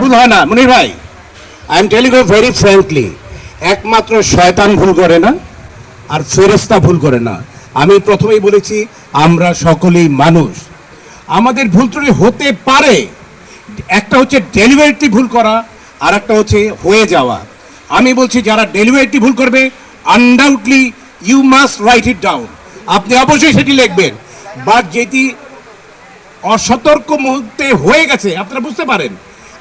ভুল হয় না, মনির ভাই। I am telling you very frankly একমাত্র শয়তান ভুল করে না, আর ফেরেস্তা ভুল করে না। আমি প্রথমেই বলেছি, আমরা সকলেই মানুষ। আমাদের ভুল ত্রুটি হতে পারে, একটা হচ্ছে ডেলিভারিটি ভুল করা, আর একটা হচ্ছে হয়ে যাওয়া। আমি বলছি, যারা ডেলিভারিটি ভুল করবে undoubtedly you must write it down আপনি অবশ্যই সেটি লিখবেন। বা যেটি অসতর্ক মুহূর্তে হয়ে গেছে, আপনারা বুঝতে পারেন।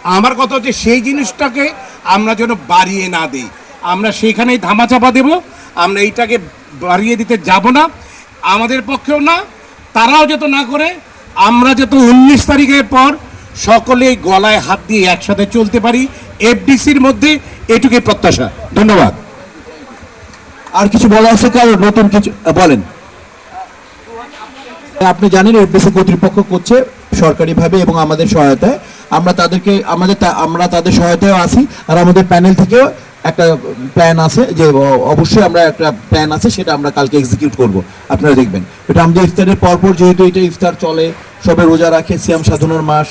আমার কথা হচ্ছে সেই জিনিসটাকে আমরা যেন বাড়িয়ে না দিই। আমরা সেইখানেই ধামাচাপা দেব আমরা এইটাকে বাড়িয়ে দিতে যাব না আমাদের পক্ষেও না তারাও যত না করে আমরা যত উনিশ তারিখের পর সকলেই গলায় হাত দিয়ে একসাথে চলতে পারি এফডিসির মধ্যে এটুকুই প্রত্যাশা। ধন্যবাদ। আর কিছু বলা আছে কারও? নতুন কিছু? বলেন। আপনি জানেন এফডিসি কর্তৃপক্ষ করছে সরকারিভাবে এবং আমাদের সহায়তায়। আমরা তাদেরকে আমাদের আমরা তাদের সহায়তায় আছি আর আমাদের প্যানেল থেকেও একটা প্ল্যান আছে যে অবশ্যই আমরা একটা প্ল্যান আছে সেটা আমরা কালকে এক্সিকিউট করব। আপনারা দেখবেন। এটা আমাদের ইফতারের পরপর যেহেতু এটা ইফতার চলে সবে রোজা রাখে সিয়াম সাধনার মাস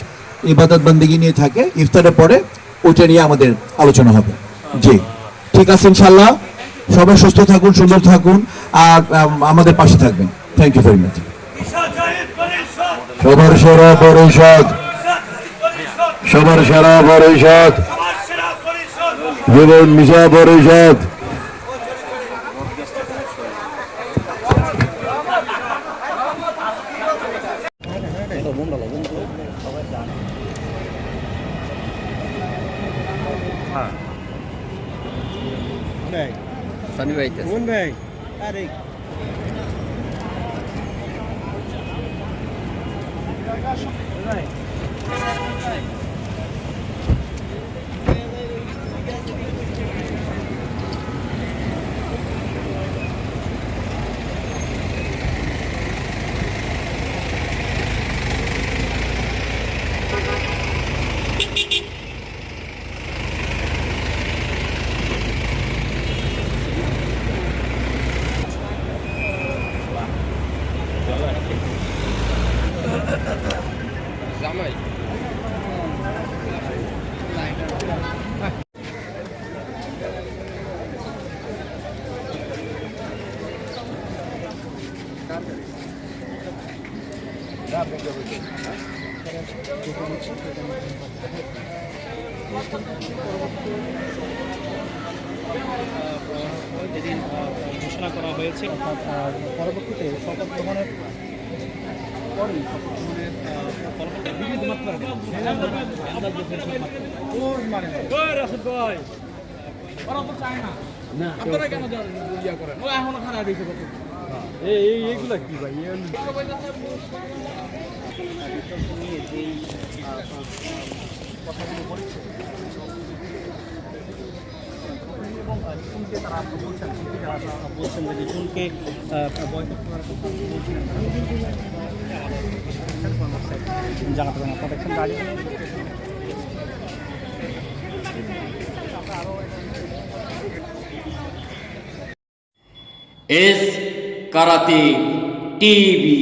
ইবাদত বন্দিগি নিয়ে থাকে ইফতারের পরে ওইটা নিয়ে আমাদের আলোচনা হবে। জি। ঠিক আছে ইনশাল্লাহ সবাই সুস্থ থাকুন সুন্দর থাকুন আর আমাদের পাশে থাকবেন। থ্যাংক ইউ ভেরি মাচ সবার সেরা পরিষদ সবার সেরা পরিষদ। জীবন মিশা পরিষদ। সানি ভাই জামাই। যেদিন ঘোষণা করা হয়েছে অর্থাৎ পরবর্তীতে শপথ গ্রহণের পরেই এইগুলা কি ভাই তারা বলছেন বলছেন যে আহ, বয়কট করার কথা বলছিলেন জানাতে পারেন আপনারা দেখছেন গাড়ি। এস কারাতে টিভি।